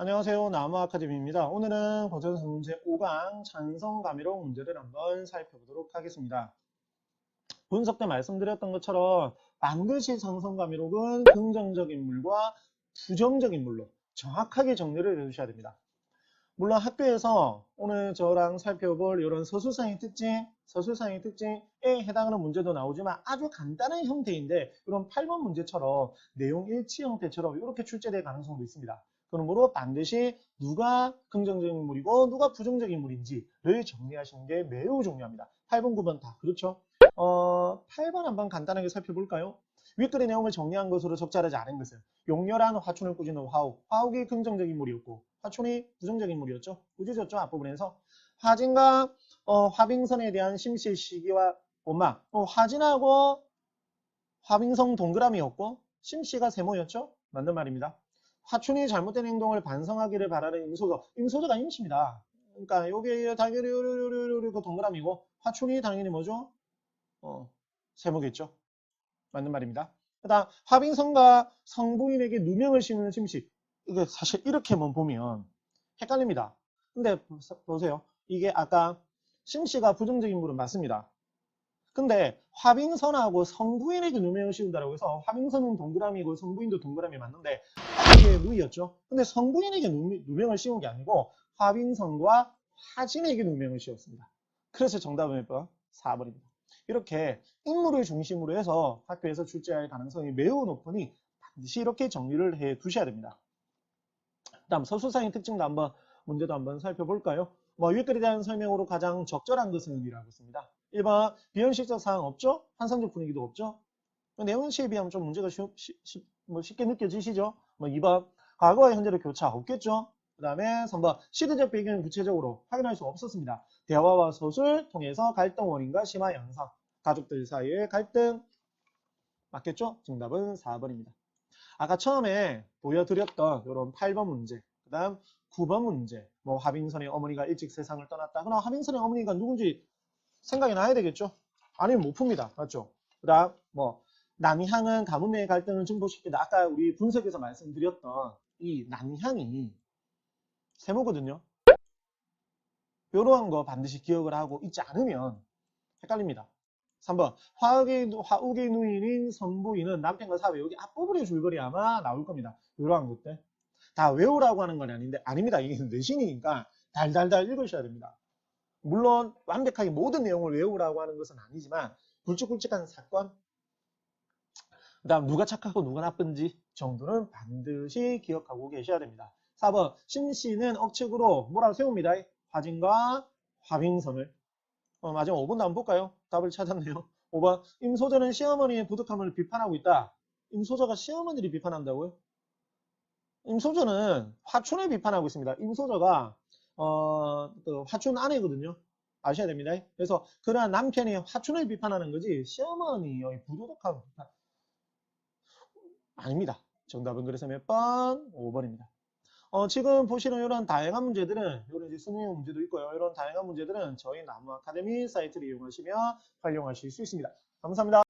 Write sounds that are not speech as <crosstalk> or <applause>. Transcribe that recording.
안녕하세요. 나무 아카데미입니다. 오늘은 고전수 문제 5강 찬성감이로 문제를 한번 살펴보도록 하겠습니다. 분석 때 말씀드렸던 것처럼 반드시 찬성감이록은 긍정적인 물과 부정적인 물로 정확하게 정리를 해주셔야 됩니다. 물론 학교에서 오늘 저랑 살펴볼 이런 서술상의 특징, 서술상의 특징에 해당하는 문제도 나오지만 아주 간단한 형태인데 이런 8번 문제처럼 내용 일치 형태처럼 이렇게 출제될 가능성도 있습니다. 그러므로 반드시 누가 긍정적인 물이고 누가 부정적인 물인지를 정리하시는 게 매우 중요합니다. 8번, 9번 다 그렇죠? 어, 8번 한번 간단하게 살펴볼까요? 윗글의 내용을 정리한 것으로 적절하지 않은 것은 용렬한 화촌을 꾸짖는 화옥, 화옥이 긍정적인 물이었고 화촌이 부정적인 물이었죠. 꾸짖었죠 앞부분에서 화진과 어, 화빙선에 대한 심실 시기와 원망, 어, 화진하고 화빙성 동그라미였고 심씨가 세모였죠. 맞는 말입니다. 화춘이 잘못된 행동을 반성하기를 바라는 임소저. 임소저가 임시입니다. 그러니까 요게 당연히 요요요요요 그 동그라미고 화춘이 당연히 뭐죠? 어, 세모겠죠. 맞는 말입니다. 그다음 화빙성과 성부인에게 누명을 씌우는 심씨. 이게 사실 이렇게만 보면 헷갈립니다. 근데 보세요. 이게 아까 심씨가 부정적인 물은 맞습니다. 근데 화빙선하고 성부인에게 누명을 씌운다라고 해서 화빙선은 동그라미고 성부인도 동그라미 맞는데 이게 누이였죠. 근데 성부인에게 누- 누명을 씌운 게 아니고 화빙선과 화진에게 누명을 씌웠습니다. 그래서 정답은 몇 번? 4번입니다. 이렇게 인물을 중심으로 해서 학교에서 출제할 가능성이 매우 높으니 반드시 이렇게 정리를 해 두셔야 됩니다. 다음 서술상의 특징도 한번 문제도 한번 살펴볼까요? 뭐 윗글에 대한 설명으로 가장 적절한 것은 이라고 했습니다. 1번 비현실적 사항 없죠? 환상적 분위기도 없죠? 내용시에 비하면 좀 문제가 쉬, 쉬, 쉬, 뭐 쉽게 느껴지시죠? 뭐 2번 과거와 현재의 교차 없겠죠? 그 다음에 3번 시대적 배경은 구체적으로 확인할 수 없었습니다. 대화와 서술 통해서 갈등 원인과 심화 양상 가족들 사이의 갈등 맞겠죠? 정답은 4번입니다. 아까 처음에 보여드렸던 이런 8번 문제 그 다음 9번 문제 뭐 화빙선의 어머니가 일찍 세상을 떠났다 그럼 화빙선의 어머니가 누군지 생각이 나야 되겠죠? 아니면 못 풉니다. 맞죠? 그 다음 뭐 남향은 가뭄의 갈등을 증폭시키다. 아까 우리 분석에서 말씀드렸던 이 남향이 세모거든요. 이러한 거 반드시 기억을 하고 있지 않으면 헷갈립니다. 3번 화욱의, 화욱의 누인인 선부인은 남편과 사회 여기 앞부분의 줄거리 아마 나올 겁니다. 이러한 것들 다 외우라고 하는 건 아닌데 아닙니다. 이게 내신이니까 달달달 읽으셔야 됩니다. 물론 완벽하게 모든 내용을 외우라고 하는 것은 아니지만 굵직굵직한 사건 그 다음 누가 착하고 누가 나쁜지 정도는 반드시 기억하고 계셔야 됩니다. 4번 심씨는 억측으로 뭐라고 세웁니다. 화진과 화빙선을 어, 마지막 5번 한번 볼까요? 답을 찾았네요. <laughs> 5번 임소저는 시어머니의 부득함을 비판하고 있다. 임소저가 시어머니를 비판한다고요? 임소저는 화춘을 비판하고 있습니다. 임소저가 어, 그 화춘 아내거든요. 아셔야 됩니다. 그래서 그러한 남편이 화춘을 비판하는 거지 시어머니의 부도덕함 비판 아닙니다. 정답은 그래서 몇 번? 5번입니다. 어, 지금 보시는 이런 다양한 문제들은 이런 이제 수능 문제도 있고요. 이런 다양한 문제들은 저희 나무 아카데미 사이트를 이용하시면 활용하실 수 있습니다. 감사합니다.